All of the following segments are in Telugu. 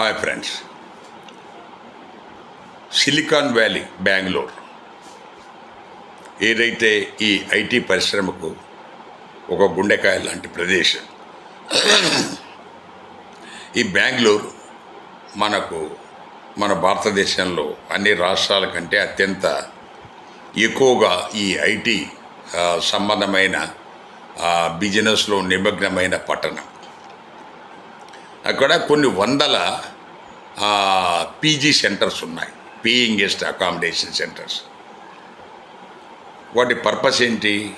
Hi friends silicon valley Bengaluru ఏదైతే ఈ ఐటీ పరిశ్రమకు ఒక గుండెకాయ లాంటి ప్రదేశం ఈ బెంగళూరు మనకు మన భారతదేశంలో అన్ని రాష్ట్రాల కంటే అత్యంత ఎక్కువగా ఈ ఐటీ సంబంధమైన బిజినెస్లో నిమగ్నమైన పట్టణం. అక్కడ కొన్ని వందల పీజీ సెంటర్స్ ఉన్నాయి. Paying guest accommodation centres. వాటి పర్పస్ ఏంటి?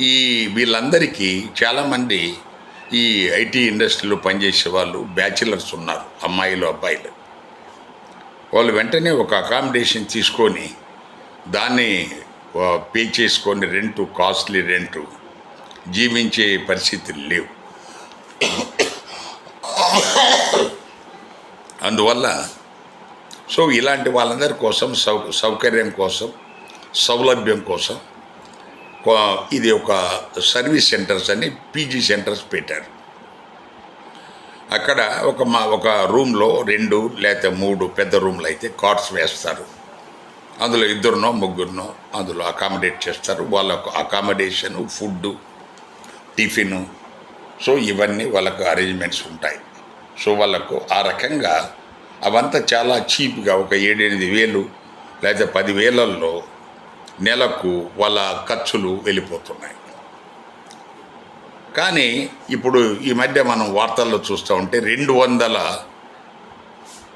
ఈ వీళ్ళందరికీ చాలామంది ఈ ఐటీ ఇండస్ట్రీలో పనిచేసే వాళ్ళు బ్యాచిలర్స్ ఉన్నారు అమ్మాయిలు అబ్బాయిలు. వాళ్ళు వెంటనే ఒక అకామిడేషన్ తీసుకొని దాన్ని పే చేసుకొని రెంటు కాస్ట్లీ రెంటు జీవించే పరిస్థితులు లేవు. అందువల్ల సో ఇలాంటి వాళ్ళందరి కోసం సౌ సౌకర్యం కోసం సౌలభ్యం కోసం ఇది ఒక సర్వీస్ సెంటర్స్ అని పీజీ సెంటర్స్ పెట్టారు. అక్కడ ఒక మా ఒక రూమ్లో రెండు లేకపోతే మూడు పెద్ద రూమ్లు అయితే కార్డ్స్ వేస్తారు. అందులో ఇద్దరునో ముగ్గురునో అందులో అకామిడేట్ చేస్తారు. వాళ్ళకు అకామిడేషను ఫుడ్డు టిఫిను సో ఇవన్నీ వాళ్ళకు అరేంజ్మెంట్స్ ఉంటాయి. సో వాళ్ళకు ఆ రకంగా అవంతా చాలా చీప్గా ఒక ఏడెనిమిది వేలు లేదా పది వేలల్లో నెలకు వాళ్ళ ఖర్చులు వెళ్ళిపోతున్నాయి. కానీ ఇప్పుడు ఈ మధ్య మనం వార్తల్లో చూస్తూ ఉంటే రెండు వందల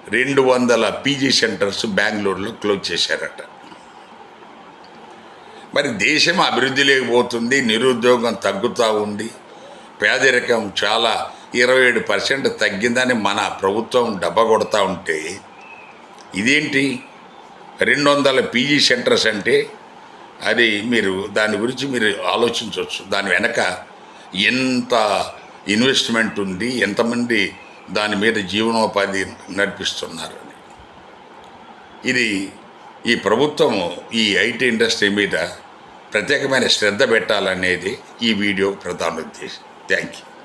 రెండు వందల పీజీ సెంటర్స్ బెంగళూరులో క్లోజ్ చేశారట. మరి దేశం అభివృద్ధి లేకపోతుంది నిరుద్యోగం తగ్గుతూ ఉంది పేదరికం చాలా ఇరవై ఏడు పర్సెంట్ తగ్గిందని మన ప్రభుత్వం డబ్బ కొడతా ఉంటే ఇదేంటి? రెండు వందల పీజీ సెంటర్స్ అంటే అది మీరు దాని గురించి మీరు ఆలోచించవచ్చు. దాని వెనక ఎంత ఇన్వెస్ట్మెంట్ ఉంది ఎంతమంది దాని మీద జీవనోపాధి నడిపిస్తున్నారు అని. ఇది ఈ ప్రభుత్వము ఈ ఐటీ ఇండస్ట్రీ మీద ప్రత్యేకమైన శ్రద్ధ పెట్టాలనేది ఈ వీడియో ప్రధాన ఉద్దేశం. Thank you.